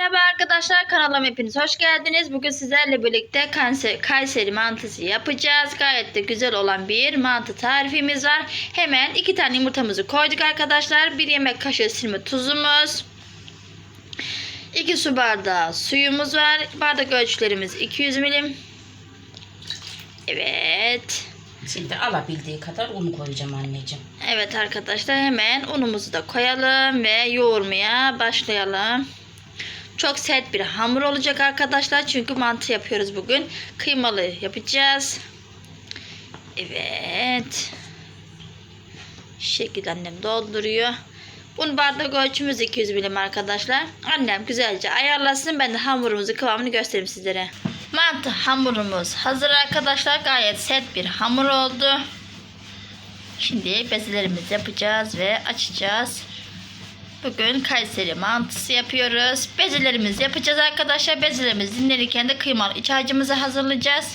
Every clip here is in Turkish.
Merhaba arkadaşlar kanalıma hepiniz hoş geldiniz. Bugün sizlerle birlikte Kayseri, Kayseri mantısı yapacağız. Gayet de güzel olan bir mantı tarifimiz var. Hemen iki tane yumurtamızı koyduk arkadaşlar. Bir yemek kaşığı silme tuzumuz. 2 su bardağı suyumuz var. Bardak ölçülerimiz 200 milim. Evet. Şimdi alabildiği kadar un koyacağım anneciğim. Evet arkadaşlar hemen unumuzu da koyalım ve yoğurmaya başlayalım. Çok sert bir hamur olacak arkadaşlar çünkü mantı yapıyoruz bugün. Kıymalı yapacağız. Evet. Şu şekilde annem dolduruyor. Un bardak ölçümüz 200 milim arkadaşlar. Annem güzelce ayarlasın. Ben de hamurumuzu kıvamını göstereyim sizlere. Mantı hamurumuz hazır arkadaşlar. Gayet sert bir hamur oldu. Şimdi bezelerimizi yapacağız ve açacağız. Bugün Kayseri mantısı yapıyoruz. Bezelerimizi yapacağız arkadaşlar. Bezelerimizi dinlenirken de kıymalı iç harcımızı hazırlayacağız.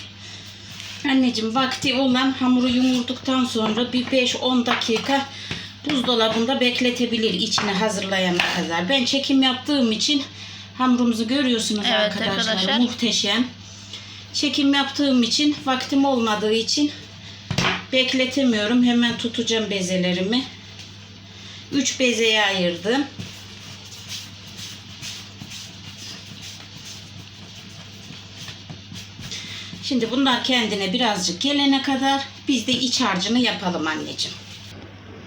Anneciğim vakti olan hamuru yumurduktan sonra bir 5-10 dakika buzdolabında bekletebilir içini hazırlayana kadar. Ben çekim yaptığım için hamurumuzu görüyorsunuz Evet arkadaşlar. arkadaşlar. Muhteşem. Çekim yaptığım için vaktim olmadığı için bekletemiyorum. Hemen tutacağım bezelerimi. 3 bezeye ayırdım. Şimdi bunlar kendine birazcık gelene kadar biz de iç harcını yapalım anneciğim.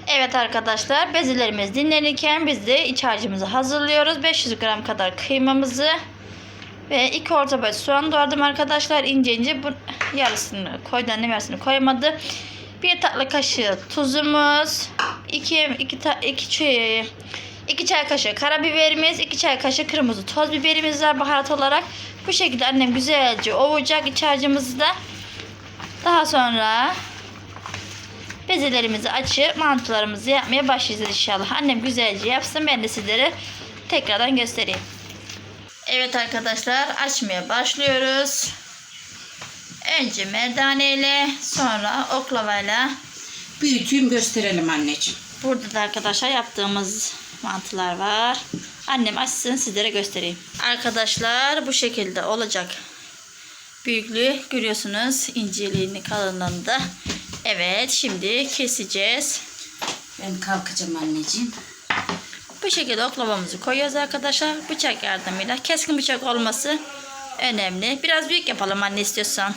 Evet arkadaşlar bezelerimiz dinlenirken biz de iç harcımızı hazırlıyoruz. 500 gram kadar kıymamızı ve 2 orta boy soğan doğradım arkadaşlar. ince ince bu yarısını annem yarısını koymadı. Bir tatlı kaşığı tuzumuz, 2 2 2 çay 2 çay kaşığı karabiberimiz, 2 çay kaşığı kırmızı toz biberimiz var baharat olarak. Bu şekilde annem güzelce ovacak iç harcımızı da. Daha sonra bezelerimizi açıp mantılarımızı yapmaya başlayacağız inşallah. Annem güzelce yapsın ben de sizlere tekrardan göstereyim. Evet arkadaşlar açmaya başlıyoruz. Önce merdaneyle sonra oklavayla Büyüteyim gösterelim anneciğim. burada da arkadaşlar yaptığımız mantılar var. Annem açsın sizlere göstereyim. Arkadaşlar bu şekilde olacak. Büyüklüğü görüyorsunuz inceliğini kalınlığını da. Evet şimdi keseceğiz. Ben kalkacağım anneciğim. Bu şekilde oklavamızı koyuyoruz arkadaşlar. Bıçak yardımıyla. Keskin bıçak olması önemli. Biraz büyük yapalım anne istiyorsan.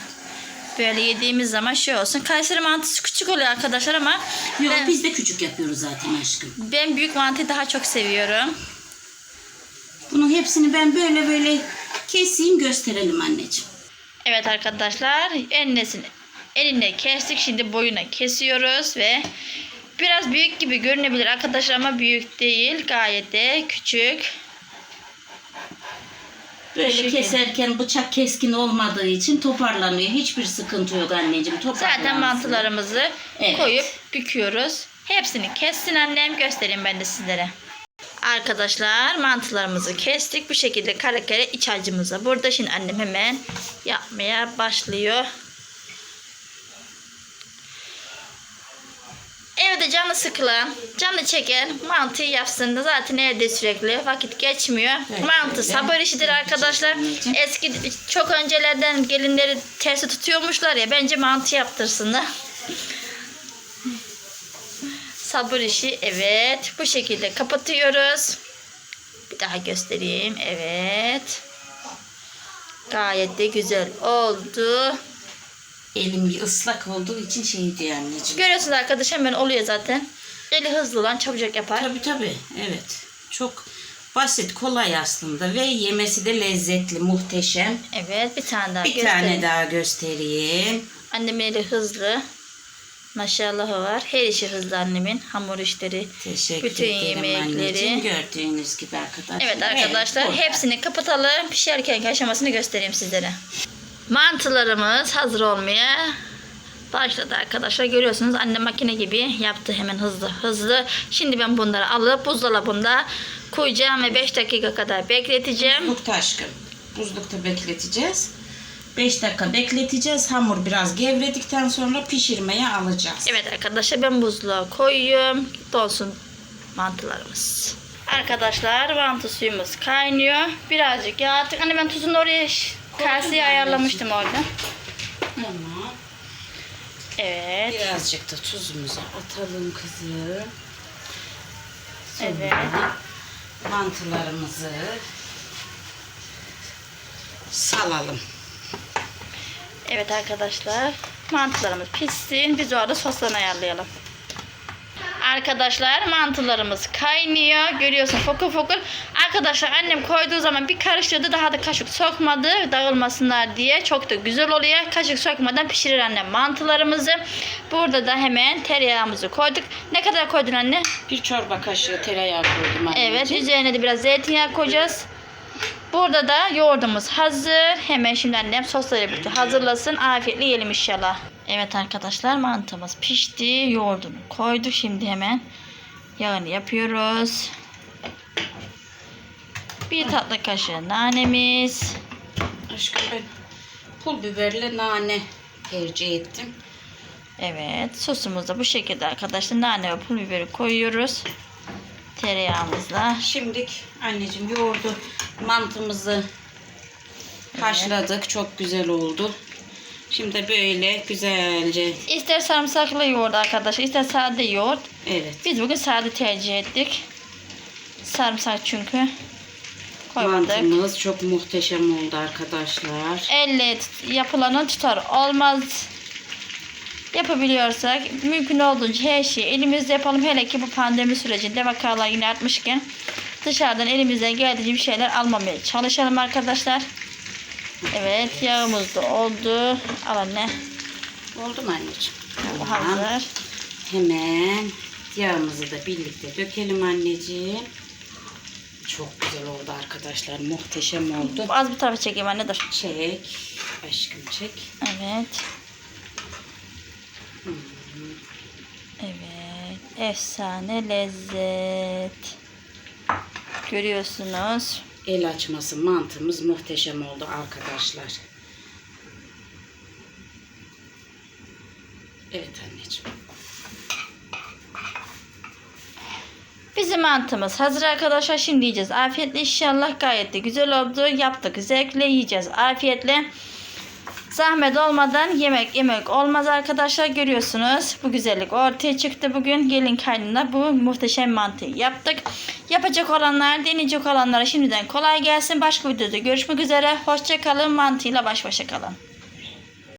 Böyle yediğimiz zaman şey olsun. Kayseri mantısı küçük oluyor arkadaşlar ama Yok ben, biz de küçük yapıyoruz zaten aşkım. ben büyük mantıyı daha çok seviyorum. Bunun hepsini ben böyle böyle keseyim gösterelim anneciğim. Evet arkadaşlar ennesini eline kestik. Şimdi boyuna kesiyoruz ve biraz büyük gibi görünebilir arkadaşlar ama büyük değil. Gayet de küçük. Böyle Teşekkür keserken bıçak keskin olmadığı için toparlanıyor. Hiçbir sıkıntı yok anneciğim. Zaten mantılarımızı Evet. koyup büküyoruz. Hepsini kessin annem göstereyim ben de sizlere. Arkadaşlar mantılarımızı kestik. Bu şekilde kare kare iç harcımızı. Burada şimdi annem hemen yapmaya başlıyor. Evde canı sıkılan, canı çeken mantıyı yapsın da zaten evde sürekli vakit geçmiyor. Evet, Mantı öyle. sabır işidir arkadaşlar. Eski çok öncelerden gelinleri tersi tutuyormuşlar ya bence mantı yaptırsınlar. Sabır işi evet bu şekilde kapatıyoruz. Bir daha göstereyim evet. Gayet de güzel oldu. Elim bir ıslak olduğu için şey diyor anneciğim. Görüyorsunuz arkadaşlar hemen oluyor zaten. Eli hızlı olan çabucak yapar. Tabii tabii. Evet. Çok basit, kolay aslında ve yemesi de lezzetli, muhteşem. Evet bir tane daha Bir göstereyim. tane daha göstereyim. Annemin eli hızlı. Maşallahı var. Her işi hızlı annemin. Hamur işleri. Teşekkür Bütün ederim yemekleri. anneciğim. Gördüğünüz gibi arkadaşlar. Evet arkadaşlar burada. hepsini kapatalım. Pişerken aşamasını göstereyim sizlere. Mantılarımız hazır olmaya başladı arkadaşlar. Görüyorsunuz anne makine gibi yaptı hemen hızlı hızlı. Şimdi ben bunları alıp buzdolabında koyacağım ve 5 dakika kadar bekleteceğim. Buzlukta aşkım. Buzlukta bekleteceğiz. 5 dakika bekleteceğiz. Hamur biraz gevredikten sonra pişirmeye alacağız. Evet arkadaşlar ben buzluğa koyuyorum. Dolsun mantılarımız. Arkadaşlar mantı suyumuz kaynıyor. Birazcık yağ attık. Anne ben tuzunu oraya ben ayarlamıştım orada. Tamam. Evet. Birazcık da tuzumuzu atalım kızım. Sonra Evet. mantılarımızı salalım. Evet arkadaşlar. Mantılarımız pişsin. Biz orada soslarını ayarlayalım. Arkadaşlar mantılarımız kaynıyor. Görüyorsun fokur fokur. Arkadaşlar annem koyduğu zaman bir karıştırdı. Daha da kaşık sokmadı. Dağılmasınlar diye. Çok da güzel oluyor. Kaşık sokmadan pişirir annem mantılarımızı. Burada da hemen tereyağımızı koyduk. Ne kadar koydun anne? Bir çorba kaşığı tereyağı koydum anneciğim. Evet üzerine de biraz zeytinyağı koyacağız. Burada da yoğurdumuz hazır. Hemen şimdi annem sosları birlikte hazırlasın. Afiyetle yiyelim inşallah. Evet arkadaşlar mantımız pişti. Yoğurdunu koyduk. Şimdi hemen yağını yapıyoruz. Bir tatlı kaşığı nanemiz. Aşkım ben pul biberle nane tercih ettim. Evet sosumuz da bu şekilde arkadaşlar. Nane ve pul biberi koyuyoruz. Tereyağımızla. Şimdi anneciğim yoğurdu mantımızı haşladık. Çok güzel oldu. Şimdi böyle güzelce İster sarımsaklı yoğurt arkadaşlar, ister sade yoğurt. evet Biz bugün sade tercih ettik. Sarımsak çünkü koymadık. mantımız çok muhteşem oldu arkadaşlar. Elle yapılanı tutar olmaz. Yapabiliyorsak mümkün olduğunca her şeyi elimizde yapalım. Hele ki bu pandemi sürecinde vakalar yine artmışken dışarıdan elimizden geldiğince bir şeyler almamaya çalışalım arkadaşlar. Evet yağımız da oldu. Al anne. Oldu mu anneciğim? Tamam. hazır. Hemen yağımızı da birlikte dökelim anneciğim. Çok güzel oldu arkadaşlar. Muhteşem oldu. Az bir tarafa çekeyim anne dur. Çek. Aşkım çek. Evet. Evet. Efsane lezzet. Görüyorsunuz. El açması mantımız muhteşem oldu arkadaşlar. Evet anneciğim. Bizim mantımız hazır arkadaşlar. Şimdi yiyeceğiz. Afiyetle inşallah gayet de güzel oldu. Yaptık. Zevkle yiyeceğiz. Afiyetle. Zahmet olmadan yemek yemek olmaz arkadaşlar. Görüyorsunuz. Bu güzellik ortaya çıktı bugün. Gelin kaynına bu muhteşem mantıyı yaptık. Yapacak olanlar, deneyecek olanlara şimdiden kolay gelsin. Başka videoda görüşmek üzere. Hoşça kalın. Mantıyla baş başa kalın.